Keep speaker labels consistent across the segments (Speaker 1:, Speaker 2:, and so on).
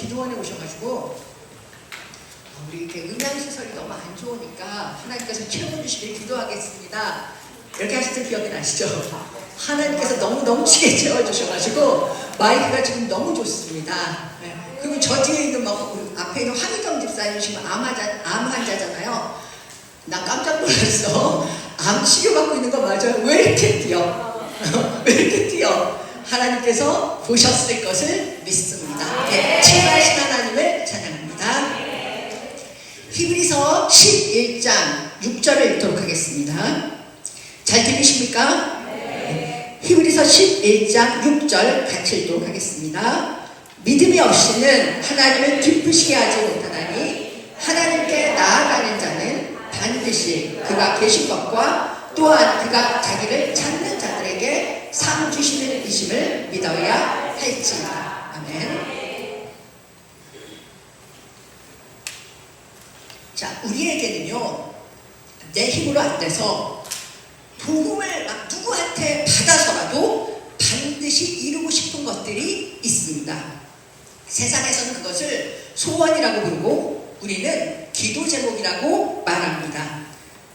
Speaker 1: 기도원에 오셔가지고 아, 우리 이렇게 음향시설이 너무 안 좋으니까 하나님께서 채워주시길 기도하겠습니다. 이렇게 하셨던 기억이 나시죠? 하나님께서 너무 넘치게 채워주셔가지고 마이크가 지금 너무 좋습니다. 네. 그리고 저 뒤에 있는 막 앞에 있는 황희정 집사님 지금 암, 환자, 암 환자잖아요. 나 깜짝 놀랐어. 암 치료받고 있는 거 맞아요? 왜 이렇게 뛰어? 왜? 하나님께서 보셨을 것을 믿습니다. 예, 친하신 하나님을 찬양합니다. 히브리서 11장 6절을 읽도록 하겠습니다. 잘 들리십니까? 히브리서 11장 6절 같이 읽도록 하겠습니다. 믿음이 없이는 하나님을 기쁘시게 하지 못하나니 하나님께 나아가는 자는 반드시 그가 계신 것과 또한 그가 자기를 찾는 자들에게 상 주시는 이심을 믿어야 할지니라. 아멘. 자, 우리에게는요, 내 힘으로 안 돼서 복음을 막 누구한테 받아서라도 반드시 이루고 싶은 것들이 있습니다. 세상에서는 그것을 소원이라고 부르고 우리는 기도 제목이라고 말합니다.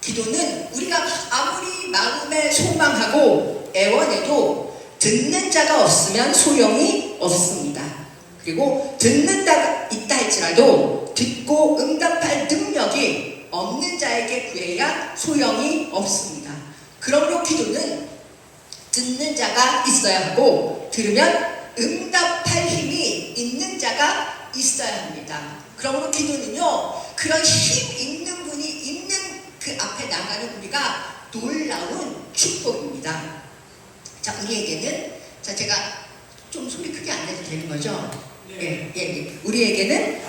Speaker 1: 기도는 우리가 아무리 마음에 소망하고 애원해도 듣는 자가 없으면 소용이 없습니다. 그리고 듣는 자가 있다 할지라도 듣고 응답할 능력이 없는 자에게 구해야 소용이 없습니다. 그러므로 기도는 듣는 자가 있어야 하고 들으면 응답할 힘이 있는 자가 있어야 합니다. 그러므로 기도는요, 그런 힘 있는 그 앞에 나가는 우리가 놀라운 축복입니다. 자, 우리에게는, 자, 제가 좀 소리 크게 안 내도 되는 거죠? 예, 예, 예. 우리에게는,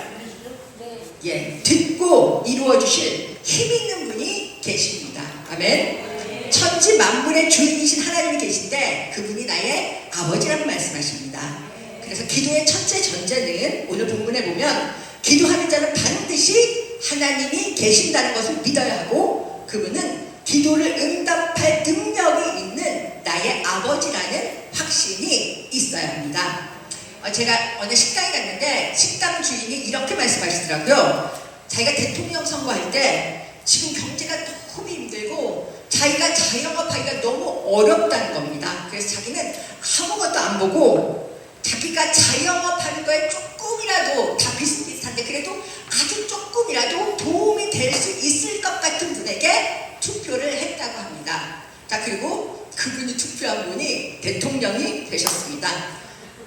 Speaker 1: 예, 듣고 이루어 주실 힘 있는 분이 계십니다. 아멘. 천지 만물의 주인이신 하나님이 계신데 그분이 나의 아버지라고 말씀하십니다. 그래서 기도의 첫째 전제는 오늘 본문에 보면 기도하는 자는 반드시 하나님이 계신다는 것을 믿어야 하고 그분은 기도를 응답할 능력이 있는 나의 아버지라는 확신이 있어야 합니다. 어, 제가 어느 식당에 갔는데 식당 주인이 이렇게 말씀하시더라고요. 자기가 대통령 선거할 때 지금 경제가 너무 힘들고 자기가 자영업하기가 너무 어렵다는 겁니다. 그래서 자기는 아무것도 안 보고 자기가 자영업하는 거에 조금이라도 다 비슷비슷한데 그래도 아주 조금이라도 도움이 될 수 있을 것 같은 분에게 투표를 했다고 합니다. 자 그리고 그분이 투표한 분이 대통령이 되셨습니다.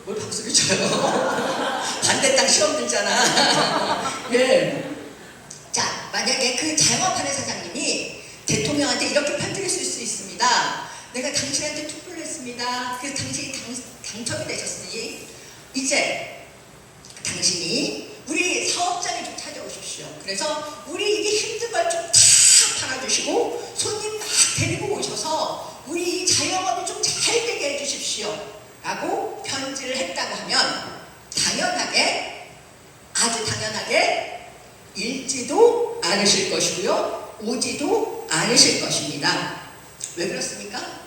Speaker 1: 뭘 박수를 쳐요? 반대 땅 시험 들잖아. 예. 자, 만약에 그 자영업하는 사장님이 대통령한테 이렇게 편지를 쓸 수 있습니다. 내가 당신한테 투표를 했습니다. 그래서 당신이 당, 당첨이 되셨으니 이제 당신이 우리 사업장에 좀 찾아오십시오. 그래서 우리 이게 힘든 걸 좀 다 팔아주시고 손님 막 데리고 오셔서 우리 이 자영업이 좀 잘 되게 해주십시오. 라고 편지를 했다고 하면 당연하게 아주 당연하게 읽지도 않으실 것이고요. 오지도 않으실 것입니다. 왜 그렇습니까?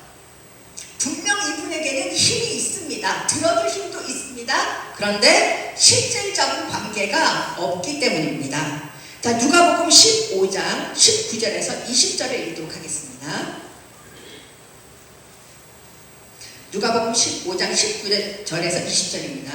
Speaker 1: 분명 이분에게는 힘이 있습니다. 들어줄 힘도 있습니다. 그런데 실질적인 관계가 없기 때문입니다. 자, 누가복음 15장 19절에서 20절을 읽도록 하겠습니다. 누가복음 15장 19절에서 20절입니다.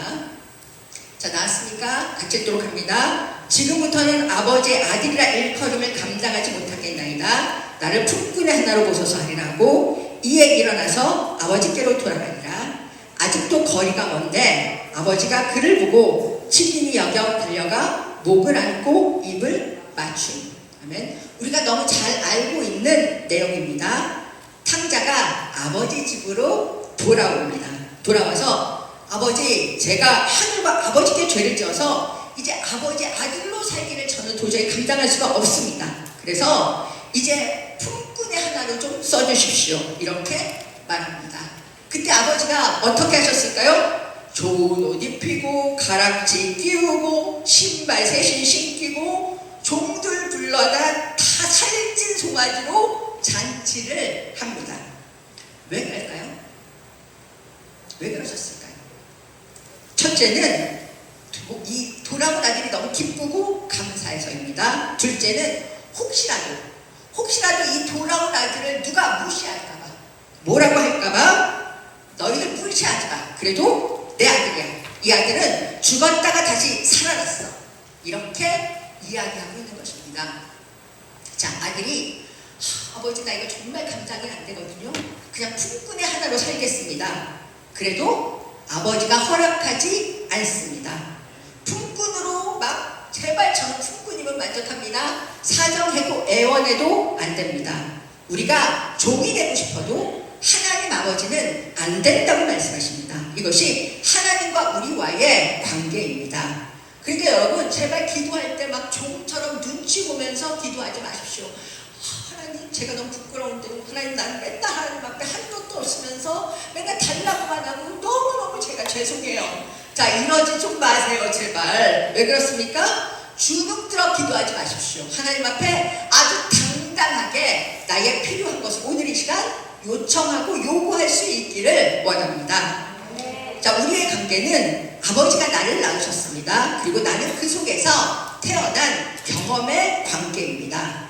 Speaker 1: 자, 나왔습니까? 같이 읽도록 합니다. 지금부터는 아버지의 아들이라 일컬음을 감당하지 못하겠나이다. 나를 품꾼의 하나로 보소서 하리라고 이에 일어나서 아버지께로 돌아가니라. 아직도 거리가 먼데 아버지가 그를 보고 친인이 여겨 달려가 목을 안고 입을 맞춤. 아멘. 우리가 너무 잘 알고 있는 내용입니다. 탕자가 아버지 집으로 돌아옵니다. 돌아와서 아버지 제가 하늘과 아버지께 죄를 지어서 이제 아버지 아들로 살기를 저는 도저히 감당할 수가 없습니다. 그래서 이제 품 꾼의 하나로 좀 써주십시오. 이렇게 말합니다. 그때 아버지가 어떻게 하셨을까요? 좋은 옷 입히고 가락지 끼우고 신발 새신 신기고 종들 불러다 다 살찐 송아지로 잔치를 합니다. 왜 그럴까요? 왜 그러셨을까요? 첫째는 도- 이 돌아온 아들이 너무 기쁘고 감사해서입니다. 둘째는 혹시라도 혹시라도 이 돌아온 아들을 누가 무시할까봐 뭐라고 할까봐 너희들 무시하지 마. 그래도 내 아들이야. 이 아들은 죽었다가 다시 살아났어. 이렇게 이야기하고 있는 것입니다. 자, 아들이 하, 아버지 나 이거 정말 감당이 안 되거든요. 그냥 품꾼의 하나로 살겠습니다. 그래도 아버지가 허락하지 않습니다. 제발 저는 품꾼이면 만족합니다. 사정해도 애원해도 안 됩니다. 우리가 종이 되고 싶어도 하나님 아버지는 안 된다고 말씀하십니다. 이것이 하나님과 우리와의 관계입니다. 그러니까 여러분 제발 기도할 때 막 종처럼 눈치 보면서 기도하지 마십시오. 아, 하나님 제가 너무 부끄러운데 하나님 나는 맨날 하나님 앞에 한 것도 없으면서 맨날 달라고만 하고 너무너무 제가 죄송해요. 자 이러지 좀 마세요 제발. 왜 그렇습니까? 주눅 들어 기도하지 마십시오. 하나님 앞에 아주 당당하게 나의 필요한 것을 오늘 이 시간 요청하고 요구할 수 있기를 원합니다. 자, 우리의 관계는 아버지가 나를 낳으셨습니다. 그리고 나는 그 속에서 태어난 경험의 관계입니다.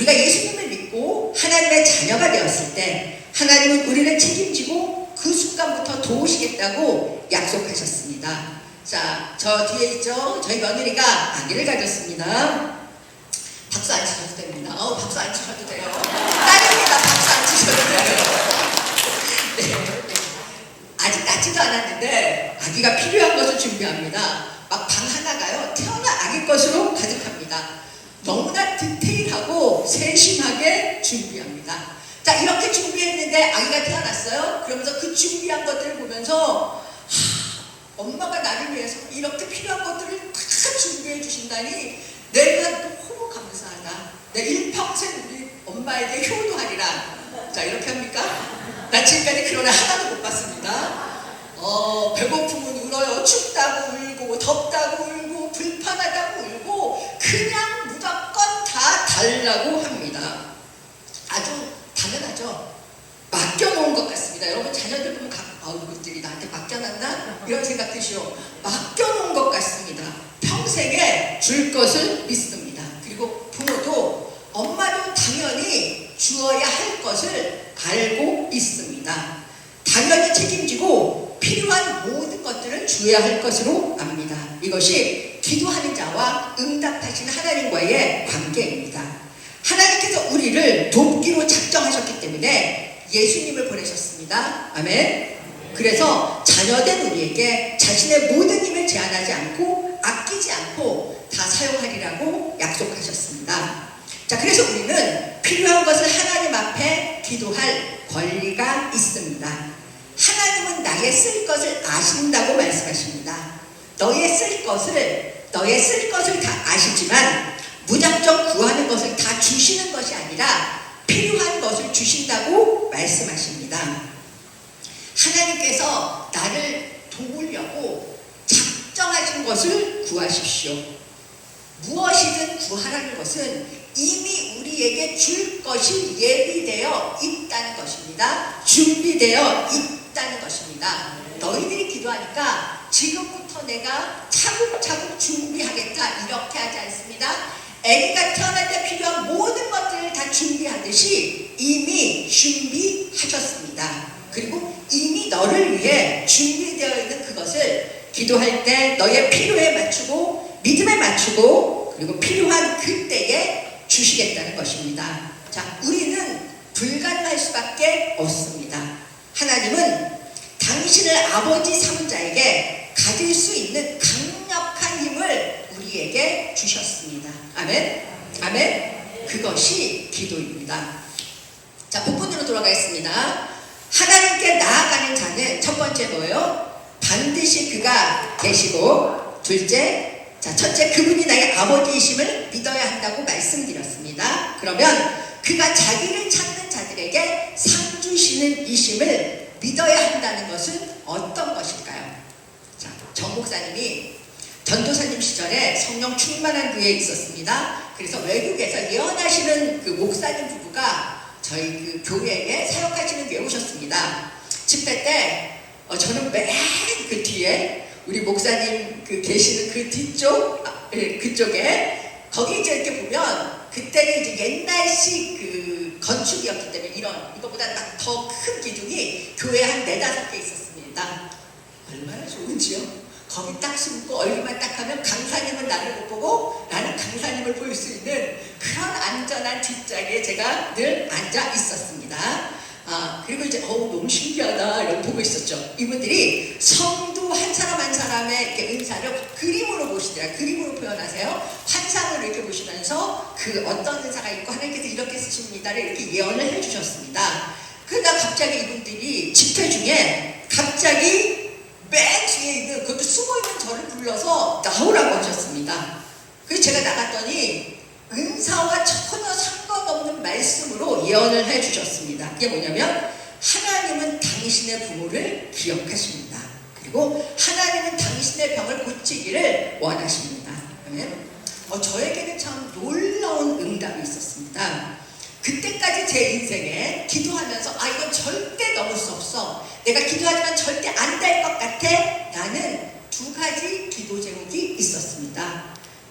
Speaker 1: 우리가 예수님을 믿고 하나님의 자녀가 되었을 때 하나님은 우리를 책임지고 그 순간부터 도우시겠다고 약속하셨습니다. 자, 저 뒤에 있죠? 저희 며느리가 아기를 가졌습니다. 박수 안 치셔도 됩니다. 어, 박수 안 치셔도 돼요. 딸입니다. 박수 안 치셔도 돼요. 네. 아직 낳지도 않았는데 아기가 필요한 것을 준비합니다. 막 방 하나가요. 태어난 아기 것으로 가득합니다. 너무나 디 테일하고 세심하게 준비합니다. 자 이렇게 준비했는데 아기가 태어났어요. 그러면서 그 준비한 것들을 보면서 하, 엄마가 나를 위해서 이렇게 필요한 것들을 다 준비해 주신다니 내가 너무 감사하다. 내 일평생 우리 엄마에게 효도하리라. 자 이렇게 합니까? 나 지금까지 그런 애 하나도 못 봤습니다. 어, 배고프면 울어요. 춥다고 울고, 덥다고 울고, 불편하다고 울고, 그냥 달라고 합니다. 아주 당연하죠. 맡겨놓은 것 같습니다. 여러분 자녀들 보면 각, 아우 이것들이 나한테 맡겨놨나? 이런 생각 드시오. 맡겨놓은 것 같습니다. 평생에 줄 것을 믿습니다. 그리고 부모도 엄마도 당연히 주어야 할 것을 알고 있습니다. 당연히 책임지고 필요한 모든 것들을 주어야 할 것으로 압니다. 이것이 기도하는 자와 응답하시는 하나님과의 관계입니다. 하나님께서 우리를 돕기로 작정하셨기 때문에 예수님을 보내셨습니다. 아멘. 그래서 자녀된 우리에게 자신의 모든 힘을 제한하지 않고 아끼지 않고 다 사용하리라고 약속하셨습니다. 자, 그래서 우리는 필요한 것을 하나님 앞에 기도할 권리가 있습니다. 하나님은 나의 쓸 것을 아신다고 말씀하십니다. 너의 쓸 것을, 너의 쓸 것을 다 아시지만 무작정 구하는 것을 다 주시는 것이 아니라 필요한 것을 주신다고 말씀하십니다. 하나님께서 나를 도우려고 작정하신 것을 구하십시오. 무엇이든 구하라는 것은 이미 우리에게 줄 것이 예비되어 있다는 것입니다. 준비되어 있다는 것입니다. 너희들이 기도하니까 지금부터 내가 차곡차곡 준비하겠다 이렇게 하지 않습니다. 아기가 태어날 때 필요한 모든 것들을 다 준비하듯이 이미 준비하셨습니다. 그리고 이미 너를 위해 준비되어 있는 그것을 기도할 때 너의 필요에 맞추고 믿음에 맞추고 그리고 필요한 그때에 주시겠다는 것입니다. 자, 우리는 불가능할 수밖에 없습니다. 하나님은 당신을 아버지 삼은 자에게 가질 수 있는 강력한 힘을 우리에게 주셨습니다. 아멘? 아멘? 그것이 기도입니다. 자, 본문으로 돌아가겠습니다. 하나님께 나아가는 자는 첫 번째 뭐예요? 반드시 그가 계시고 둘째, 자 첫째 그분이 나의 아버지이심을 믿어야 한다고 말씀드렸습니다. 그러면 그가 자기를 찾는 자들에게 상 주시는 이심을 믿어야 한다는 것은 어떤 것일까요? 자, 정 목사님이 전도사님 시절에 성령 충만한 교회에 있었습니다. 그래서 외국에서 예언하시는 그 목사님 부부가 저희 그 교회에 사역하시는 교회 오셨습니다. 집회 때 어, 저는 맨 그 뒤에 우리 목사님 그 계시는 그 뒤쪽 아, 예, 그쪽에 거기 이제 이렇게 보면 그때는 이제 옛날식 그 건축이었기 때문에 이런 이거보다 더 큰 기둥이 교회 한 네다섯 개 있었습니다. 얼마나 좋은지요? 거기 딱 숨고 얼굴만 딱 하면 강사님은 나를 못 보고 나는 강사님을 볼 수 있는 그런 안전한 뒷자리에 제가 늘 앉아 있었습니다. 아, 그리고 이제, 어우, 너무 신기하다. 이런 보고 있었죠. 이분들이 성도 한 사람 한 사람의 이렇게 은사를 그림으로 보시더라. 그림으로 표현하세요. 환상을 이렇게 보시면서 그 어떤 은사가 있고 하나님께서 이렇게 쓰십니다를 이렇게 예언을 해주셨습니다. 그러다 갑자기 이분들이 집회 중에 갑자기 맨 뒤에 있는 그것도 숨어있는 저를 불러서 나오라고 하셨습니다. 그래서 제가 나갔더니 은사와 전혀 상관없는 말씀으로 예언을 해주셨습니다. 그게 뭐냐면 하나님은 당신의 부모를 기억하십니다. 그리고 하나님은 당신의 병을 고치기를 원하십니다. 어, 저에게는 참 놀라운 응답이 있었습니다. 그때까지 제 인생에 기도하면서 아 이건 절대 넘을 수 없어. 내가 기도하지만 절대 안 될 것 같아. 나는 두 가지 기도 제목이 있었습니다.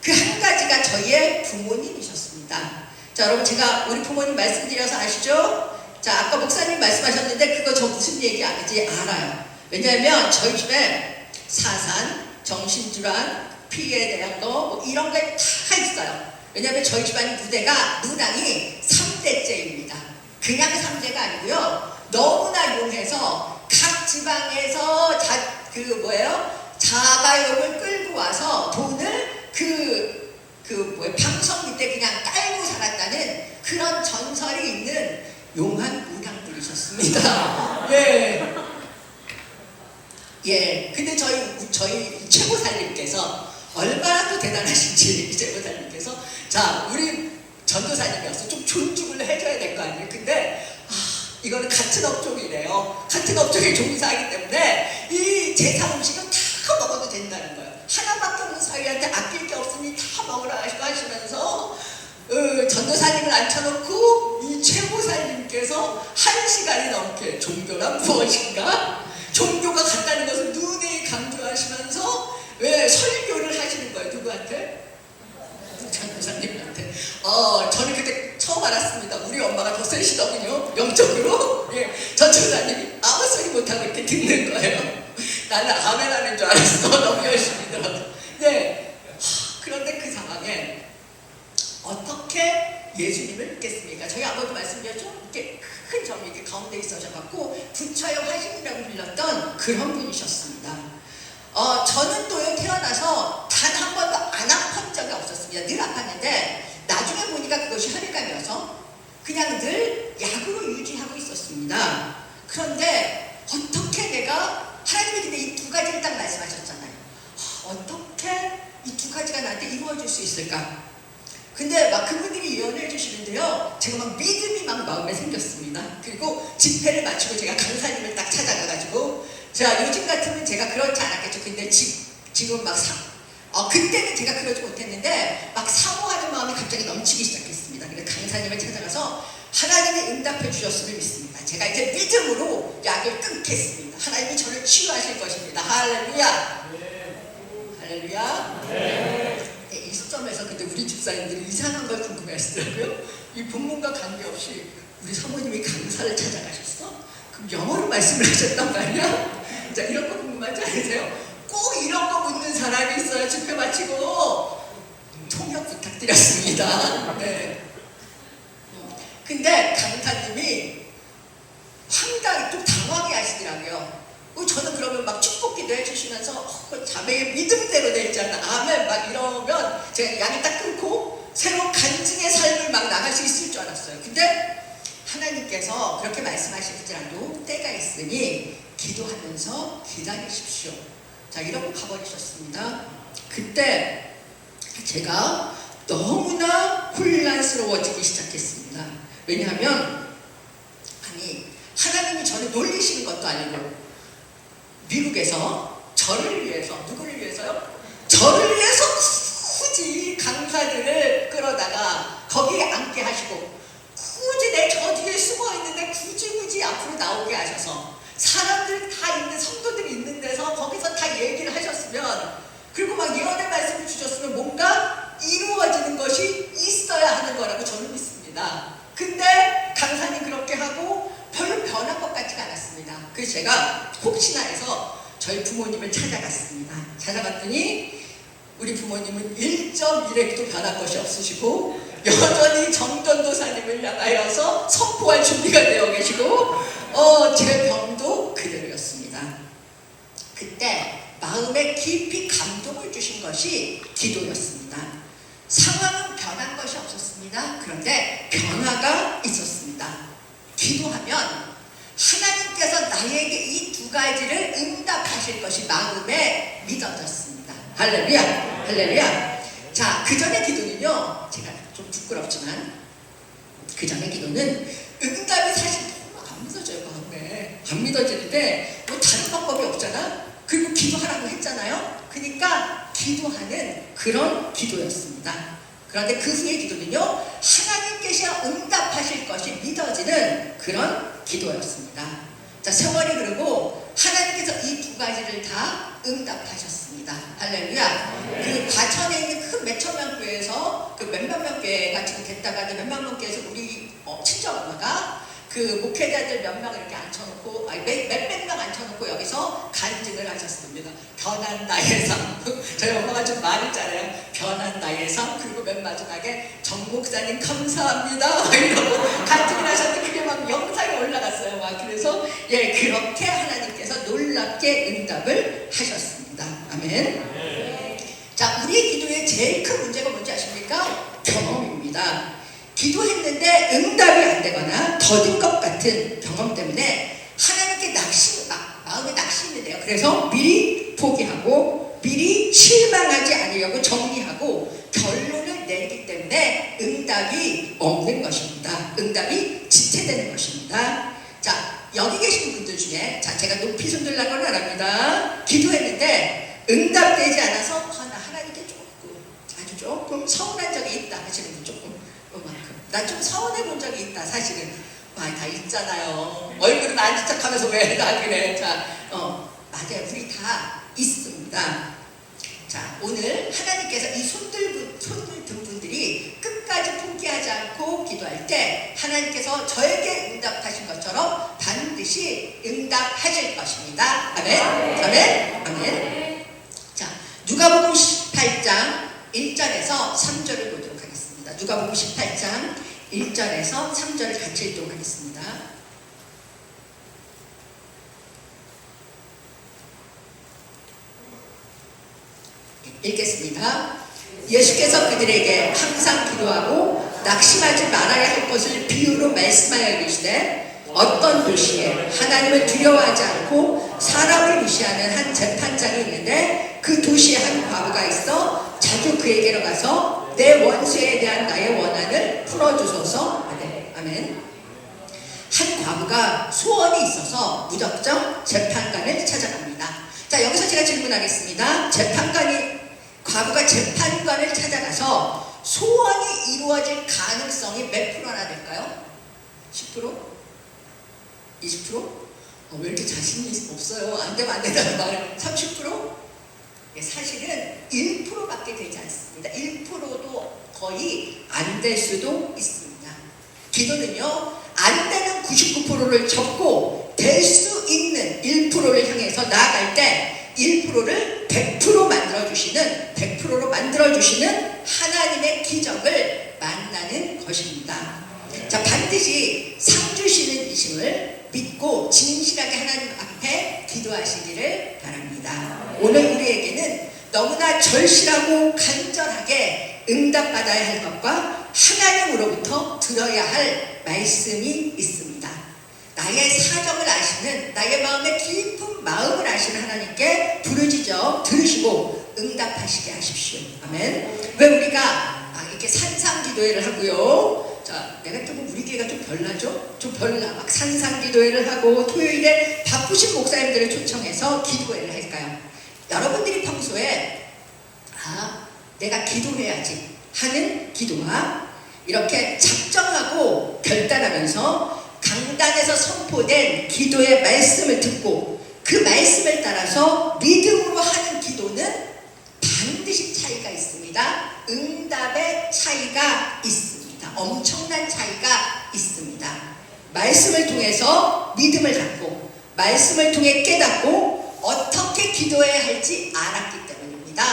Speaker 1: 그 한 가지가 저희의 부모님이셨습니다. 자 여러분 제가 우리 부모님 말씀드려서 아시죠? 자 아까 목사님 말씀하셨는데 그거 저 무슨 얘기 아는지 알아요. 왜냐하면 저희 집에 사산, 정신질환, 피해에 대한 거 뭐 이런 게 다 있어요. 왜냐하면 저희 집안 무대가 누당이 3대째입니다. 그냥 3대가 아니고요. 너무나 용해서 각 지방에서 자, 그 뭐예요? 자가용을 끌고 와서 돈을 그, 그 뭐예요? 방송 밑에 그냥 깔고 살았다는 그런 전설이 있는 용한 무당들이셨습니다. 예. 예. 근데 저희, 저희 최고살님께서 얼마나 또 대단하신지 최고살님께서 자, 우리 전도사님이어서 좀 존중을 해줘야 될 거 아니에요. 근데 아, 이거는 같은 업종이래요. 같은 업종에 종사하기 때문에 이 제사 음식은 다 먹어도 된다는 거예요. 하나밖에 없는 사위한테 아낄 게 없으니 다 먹으라 하시면서 어, 전도사님을 앉혀놓고 이 최고사님께서 한 시간이 넘게 종교란 무엇인가? 종교가 같다는 것을 눈에 강조하시면서 왜 설교를 하시는 거예요? 누구한테? 어, 저는 그때 처음 알았습니다. 우리 엄마가 더 세시더군요. 영적으로. 예, 전도사님이 아무 소리 못하고 이렇게 듣는 거예요. 나는 아멘 하는 줄 알았어. 너무 열심히 들어서. 네. 하, 그런데 그 상황에 어떻게 예수님을 믿겠습니까? 저희 아버지 말씀드렸죠? 이렇게 큰 점이 이렇게 가운데 있어져갖고 부처의 화신이라고 불렸던 그런 분이셨습니다. 어, 저는 또요 태어나서 단 한 번도 안 아픈 적이 없었습니다. 늘 아팠는데 나중에 보니까 그것이 혈액암이어서 그냥 늘 약으로 유지하고 있었습니다. 그런데 어떻게 내가 하나님이 근데 이 두 가지를 딱 말씀하셨잖아요. 하, 어떻게 이 두 가지가 나한테 이루어질 수 있을까? 근데 막 그분들이 예언을 해주시는데요. 제가 막 믿음이 막 마음에 생겼습니다. 그리고 집회를 마치고 제가 강사님을 딱 찾아가가지고 자 요즘 같으면 제가 그렇지 않았겠죠. 근데 지, 지금 막 사, 어, 그때는 제가 그러지 못했는데 막 사모하는 마음이 갑자기 넘치기 시작했습니 강사님을 찾아가서 하나님이 응답해 주셨음을 믿습니다. 제가 이제 믿음으로 약을 끊겠습니다. 하나님이 저를 치유하실 것입니다. 할렐루야. 할렐루야. 네, 이 시점에서 근데 우리 집사님들이 이상한 걸 궁금해 하시더라고요. 이 본문과 관계없이 우리 사모님이 강사를 찾아가셨어? 그럼 영어로 말씀을 하셨단 말이야? 자, 이런 거 궁금하지 않으세요? 꼭 이런 거 묻는 사람이 있어요. 집회 마치고. 통역 부탁드렸습니다. 네. 음, 근데 강사님이 황당히 좀 당황해 하시더라고요. 어, 저는 그러면 막 축복기도 해주시면서 어, 그 자매의 믿음대로 되잖아. 아멘 막 이러면 제가 양이 딱 끊고 새로운 간증의 삶을 막 나갈 수 있을 줄 알았어요. 근데 하나님께서 그렇게 말씀하시더라도 때가 있으니 기도하면서 기다리십시오. 자 이러고 가버리셨습니다. 그때 제가 너무나 혼란스러워지기 시작했습니다. 왜냐하면 아니 하나님이 저를 놀리시는 것도 아니고 미국에서 저를 위해서 누구를 위해서요? 저를 위해서 굳이 강사들을 끌어다가 거기에 앉게 하시고 굳이 내 저 뒤에 숨어 있는데 굳이 굳이 앞으로 나오게 하셔서 사람들 다 있는 성도들이 있는 데서 거기서 다 얘기를 하셨으면 그리고 막 예언의 말씀을 주셨으면 뭔가 이루어지는 것이 있어야 하는 거라고 저는 믿습니다. 근데 강사님 그렇게 하고 별로 변한 것 같지가 않았습니다. 그래서 제가 혹시나 해서 저희 부모님을 찾아갔습니다. 찾아갔더니 우리 부모님은 1.1획도 변한 것이 없으시고 여전히 정전도사님을 향하여서 선포할 준비가 되어 계시고 어, 제 병도 그대로였습니다. 그때 마음에 깊이 감동을 주신 것이 기도였습니다. 상황은 변한 것이 없었습니다. 그런데 변화가 있었습니다. 기도하면 하나님께서 나에게 이 두 가지를 응답하실 것이 마음에 믿어졌습니다. 할렐루야, 할렐루야. 자, 그 전에 기도는요, 제가 좀 부끄럽지만, 그 전에 기도는 응답이 사실 너무 안 믿어져요, 마음에. 안 믿어지는데, 뭐 다른 방법이 없잖아? 그리고 기도하라고 했잖아요? 그러니까 기도하는 그런 기도였습니다. 그런데 그 후의 기도는요, 하나님께서 응답하실 것이 믿어지는 그런 기도였습니다. 자, 세월이 흐르고 하나님께서 이 두 가지를 다 응답하셨습니다. 할렐루야. 그 과천에 있는 큰 몇천 명 교회에서 그 몇만 명 교회가 지금 됐다가 이제 몇만 명 교회에서 우리 어, 친정 그 목회자들 몇 명 이렇게 앉혀놓고 아니 몇, 몇백 명 앉혀놓고 여기서 간증을 하셨습니다. 변한 나의 삶. 저희 엄마가 좀 잘해요. 변한 나의 삶. 그리고 맨 마지막에 정 목사님 감사합니다. 이러고 간증을 하셨는데 그게 막 영상에 올라갔어요. 막 그래서 예 그렇게 하나님께서 놀랍게 응답을 하셨습니다. 아멘. 자, 우리의 기도의 제일 큰 문제가 뭔지 아십니까? 경험입니다. 기도했는데 응답이 안 되거나 더딘 것 같은 경험 때문에 하나님께 낙심, 마, 마음에 낙심이 돼요. 그래서 미리 포기하고 미리 실망하지 않으려고 정리하고 결론을 내기 때문에 응답이 없는 것입니다. 응답이 지체되는 것입니다. 자, 여기 계신 분들 중에 자, 제가 높이 손 들라고 는 합니다. 기도했는데 응답되지 않아서 아, 나 하나님께 조금 아주 조금 서운한 적이 있다 하시는 분 조금 그만큼 난 좀 서운해 본 적이 있다 사실은. 와, 다 있잖아요. 얼굴은 안 지적하면서 왜 나 그래 자, 어, 맞아요. 우리 다 있습니다. 자 오늘 하나님께서 이 손들 분, 손들 든 분들이 끝까지 포기하지 않고 기도할 때 하나님께서 저에게 응답하신 것처럼 반드시 응답하실 것입니다. 아멘. 아멘. 아멘. 자, 누가복음 18장 1절에서 3절을 보도록 하겠습니다. 누가복음 18장 1절에서 3절을 같이 읽도록 하겠습니다. 읽겠습니다. 예수께서 그들에게 항상 기도하고 낙심하지 말아야 할 것을 비유로 말씀하여 계시되 어떤 도시에 하나님을 두려워하지 않고 사람을 무시하는 한 재판장이 있는데 그 도시에 한 과부가 있어 자주 그에게로 가서 내 원수에 대한 나의 원한을 풀어주소서 아멘. 아멘. 한 과부가 소원이 있어서 무작정 재판관을 찾아갑니다. 자 여기서 제가 질문하겠습니다. 재판관이 과부가 재판관을 찾아가서 소원이 이루어질 가능성이 몇 프로나 될까요? 10%? 20%? 어, 왜 이렇게 자신이 없어요? 안 되면 안 된다는 말. 30%? 예, 사실은 1%밖에 되지 않습니다. 1%도 거의 안 될 수도 있습니다. 기도는요, 안 되는 99%를 접고 될 수 있는 1%를 향해서 나아갈 때 1%를 100% 만들어주시는, 100%로 만들어주시는 하나님의 기적을 만나는 것입니다. 자, 반드시 상 주시는 이심을 믿고 진실하게 하나님 앞에 기도하시기를 바랍니다. 오늘 우리에게는 너무나 절실하고 간절하게 응답받아야 할 것과 하나님으로부터 들어야 할 말씀이 있습니다. 나의 사정을 아시는 나의 마음의 깊은 마음을 아시는 하나님께 부르짖어 들으시고 응답하시게 하십시오. 아멘. 왜 우리가 아, 이렇게 산상 기도회를 하고요. 자, 내가 또 우리 교회가 좀 별나죠? 좀 별나. 막 산상 기도회를 하고 토요일에 바쁘신 목사님들을 초청해서 기도회를 할까요? 여러분들이 평소에 아, 내가 기도해야지 하는 기도와 이렇게 작정하고 결단하면서 강단에서 선포된 기도의 말씀을 듣고 그 말씀을 따라서 믿음으로 하는 기도는 반드시 차이가 있습니다. 응답의 차이가 있습니다. 엄청난 차이가 있습니다. 말씀을 통해서 믿음을 갖고 말씀을 통해 깨닫고 어떻게 기도해야 할지 알았기 때문입니다.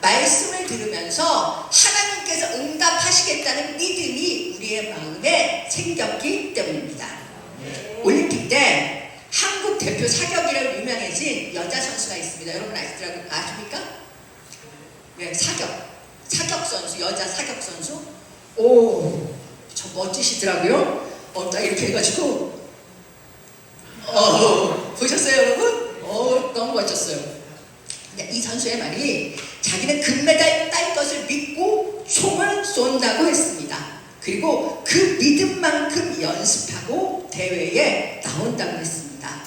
Speaker 1: 말씀을 들으면서 하나님께서 응답하시겠다는 믿음이 우리의 마음에 생겼기 때문입니다. 올림픽 때 한국 대표 사격이라고 유명해진 여자 선수가 있습니다. 여러분 아시더라고 아십니까? 네, 사격. 사격 선수, 여자 사격 선수. 오, 저 멋지시더라고요. 어, 딱 이렇게 해가지고. 어, 보셨어요, 여러분? 어, 너무 멋졌어요. 근데 이 선수의 말이 자기는 금메달 딸 것을 믿고 총을 쏜다고 했습니다. 그리고 그 믿음만큼 연습하고 대회에 나온다고 했습니다.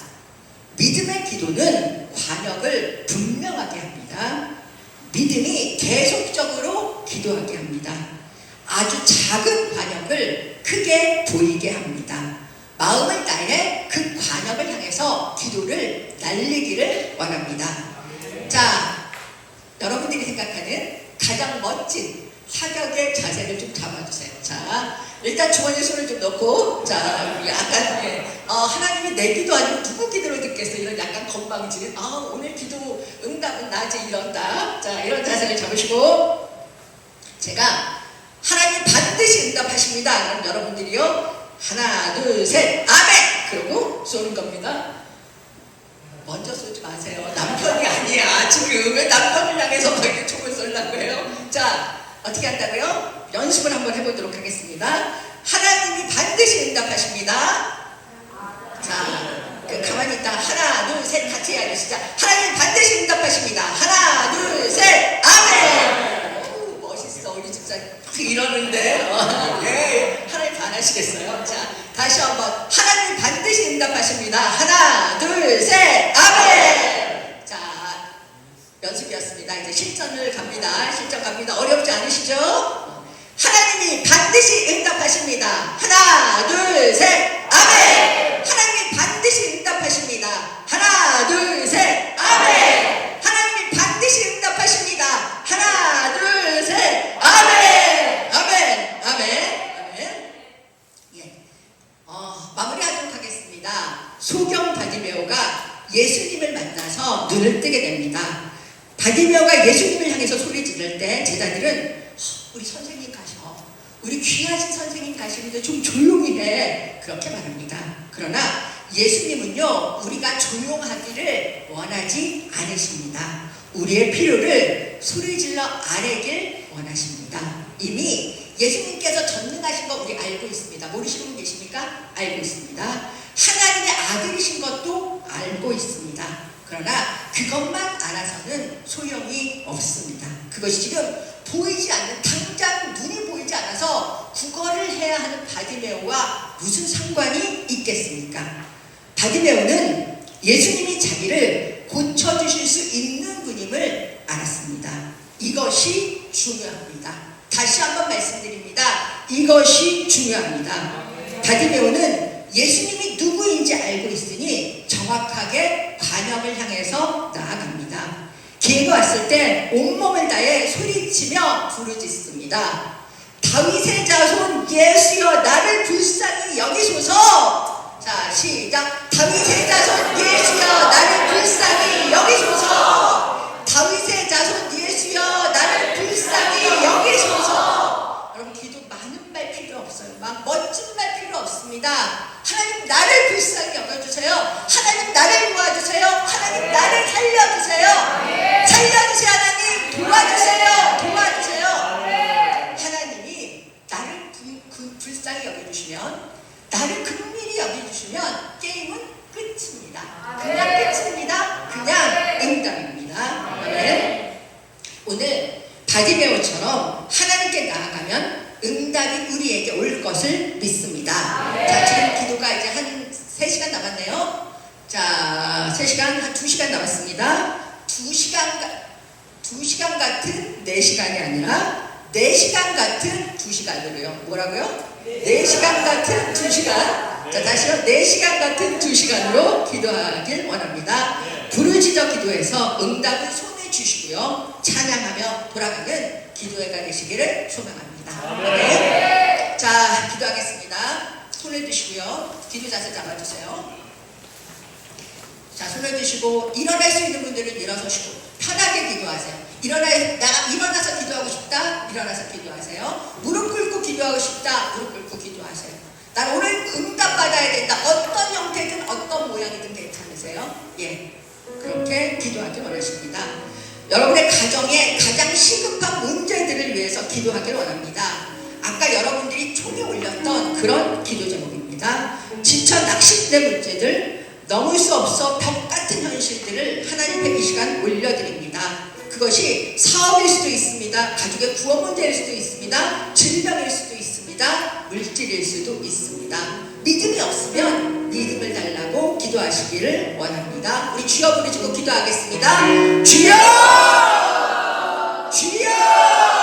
Speaker 1: 믿음의 기도는 관역을 분명하게 합니다. 믿음이 계속적으로 기도하게 합니다. 아주 작은 관역을 크게 보이게 합니다. 마음을 다해 그 관역을 향해서 기도를 날리기를 원합니다. 자, 여러분들이 생각하는 가장 멋진 사격의 자세를 좀 잡아주세요. 자, 일단 주머니에 손을 좀 넣고, 자, 약간, 예, 어, 하나님이 내 기도 아니고 누구 기도를 듣겠어? 이런 약간 건방지는, 아, 오늘 기도 응답은 나지 이런다. 자, 이런 자세를 잡으시고, 제가 하나님 반드시 응답하십니다. 그럼 여러분들이요, 하나, 둘, 셋, 아멘! 그러고 쏘는 겁니다. 먼저 쏘지 마세요. 남편이 아니야. 지금 왜 남편을 향해서 막 이렇게 총을 쏠라고 해요? 자, 어떻게 한다고요? 연습을 한번 해보도록 하겠습니다. 하나님이 반드시 응답하십니다. 자, 그 가만히 있다. 하나, 둘, 셋 같이 해야죠. 시작. 하나님 반드시 응답하십니다. 하나, 둘, 셋, 아멘! 오, 멋있어. 우리 집사님. 막 이러는데. 어, 예, 하나님 반하시겠어요? 자, 다시 한번. 하나님 반드시 응답하십니다. 하나, 둘, 셋, 아멘! 자, 연습이었습니다. 이제 실전을 갑니다. 실전 갑니다. 어렵지 않으시죠? 하나님이 반드시 응답하십니다. 하나, 둘, 셋, 아멘! 하나님이 반드시 응답하십니다. 하나, 둘, 셋, 아멘! 하나님이 반드시 응답하십니다. 하나, 둘, 셋, 아멘! 아멘! 아멘! 아멘! 예. 어, 마무리하도록 하겠습니다. 소경 바디메오가 예수님을 만나서 눈을 뜨게 됩니다. 바디메오가 예수님을 향해서 소리 지를 때 제자들은 "허, 우리 선생님 가셔. 우리 귀하신 선생님 가시는데 좀 조용히 해. 그렇게 말합니다. 그러나 예수님은요, 우리가 조용하기를 원하지 않으십니다. 우리의 필요를 소리 질러 아뢰길 원하십니다. 이미 예수님께서 전능하신 거 우리 알고 있습니다. 모르시는 분 계십니까? 알고 있습니다. 하나님의 아들이신 것도 알고 있습니다. 그러나 그것만 알아서는 소용이 없습니다. 그것이 지금 보이지 않는 당장 눈이 보이지 않아서 구걸을 해야 하는 바디메오와 무슨 상관이 있겠습니까? 바디메오는 예수님이 자기를 고쳐주실 수 있는 분임을 알았습니다. 이것이 중요합니다. 다시 한번 말씀드립니다. 이것이 중요합니다. 바디메오는 예수님이 누구인지 알고 있으니 정확하게 관역을 향해서 나아갑니다. 기회가 왔을 때 온몸을 다해 소리치며 부르짖습니다. 다윗의 자손 예수여 나를 불쌍히 오늘 바디메오처럼 하나님께 나아가면 응답이 우리에게 올 것을 믿습니다. 자, 지금 기도가 이제 한 3시간 남았네요. 자, 3시간, 한 2시간 남았습니다. 2시간, 2시간 같은 4시간이 아니라 4시간 같은 2시간으로요. 뭐라고요? 4시간 같은 2시간. 자, 다시요. 4시간 같은 2시간으로 기도하길 원합니다. 부르짖어 기도해서 응답을 손 에 주시고요. 찬양하며 돌아가는 기도회가 되시기를 소망합니다. 아멘. 자, 기도하겠습니다. 손을 드시고요. 기도 자세 잡아주세요. 자, 손을 드시고 일어날 수 있는 분들은 일어서시고 편하게 기도하세요. 일어나 나 일어나서 기도하고 싶다. 일어나서 기도하세요. 무릎 꿇고 기도하고 싶다. 무릎 꿇고 기도하세요. 난 오늘 응답 받아야 된다. 어떤 형태든 어떤 모양이든 괜찮으세요? 예. 그렇게 기도하기 원하십니다. 여러분의 가정에 가장 시급한 문제들을 위해서 기도하길 원합니다. 아까 여러분들이 총에 올렸던 그런 기도 제목입니다. 지쳐 낚싯대 문제들, 넘을 수 없어 벽 같은 현실들을 하나님께 이 시간 올려드립니다. 그것이 사업일 수도 있습니다. 가족의 구원 문제일 수도 있습니다. 질병일 수도 있습니다. 물질일 수도 있습니다. 믿음이 없으면 믿음을 달라고 기도하시기를 원합니다. 우리 주여 부르짖고 기도하겠습니다. 주여! 주여!